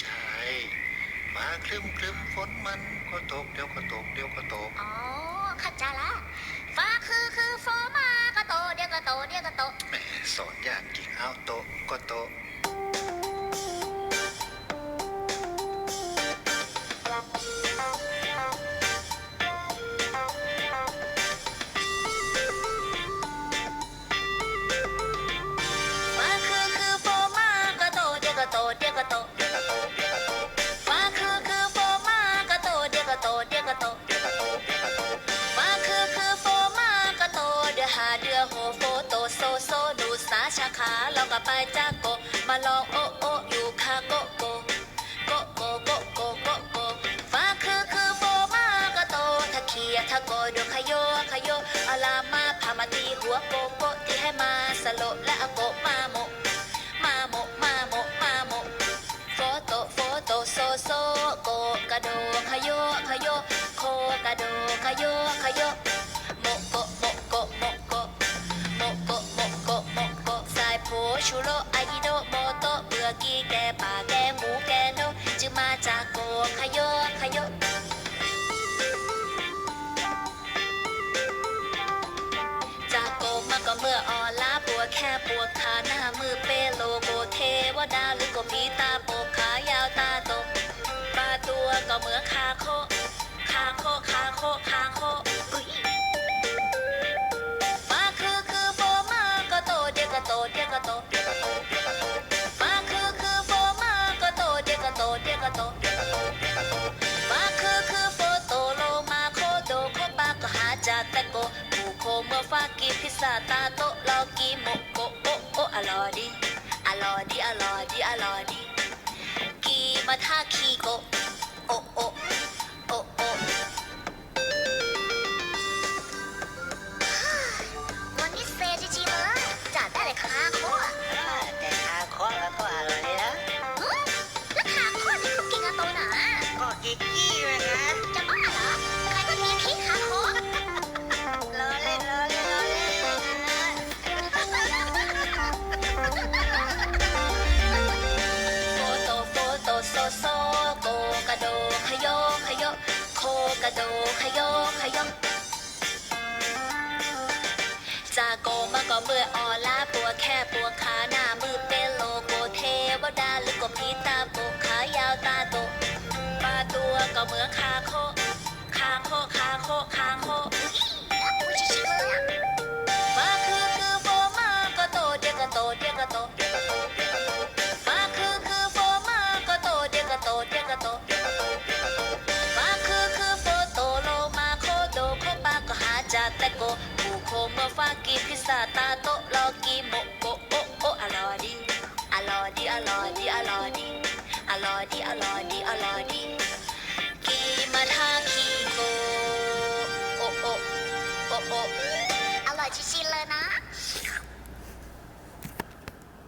ใช่ มาคลึมคลึมฝนมันก็ตกเดี๋ยวก็ตกเดี๋ยวก็ตก อ๋อเข้าใจละฟ้าคือคือฟ้ามาก็โตเดี๋ยวก็โตเดี๋ยวก็โตแหม่สอนยากจริงเอาโตะก็โตะาขาเราก็ไปจากโกมาลองโอโออยู่คาโกโกโกโกโกโกโกโกฟ้าคือคือฟ้ามาก็โตถ้าเขียถ้าโกดูขยโยขยโยอาลามาพามาตีหัวโกโกที่ให้มาสโลและอโกมาโมมาโมมาโมมาโมโฟโตโฟโตโซโซโกกระโดขยโยขยโยโคกระโดขยโยขยโย ปวดขาหน้ามือเปโลโกเทวดาหรือก็ผีตาโปกขายาวตาโตปลาตัวก็เหมือนคาโคคาโคคาโคคาโคมาคือคือโบมาก็โตเดียก็โตเดียก็โตเดียก็โต ซาตาโตลอกีโมโกโอโออลอดีอลอดีอลอดีอลอดีกีมาทาคี กระโดขยโยขยโยจากโกมาก็เมื่ออ่อนล้าปวดแค่ปวดขาหน้ามือเป็นโลโกเทวดาหรือก็พีตาโปกขายาวตาโตปลาตัวก็เหมือนคาโคคาโคคาโคคาโคอุ๊ยชิชิเลยอมาคือคือโฟมาก็โตเดียก็โตเดียก็โตมาคือคือโฟมาก็โตเดียก็โตเดียก็โต โคเมื่อฟากีพิซซ่าตาโตลอกีโมโกโอโออลอดีอลอดีอลอดีอลอดีอลอดีอลอดีอลอดี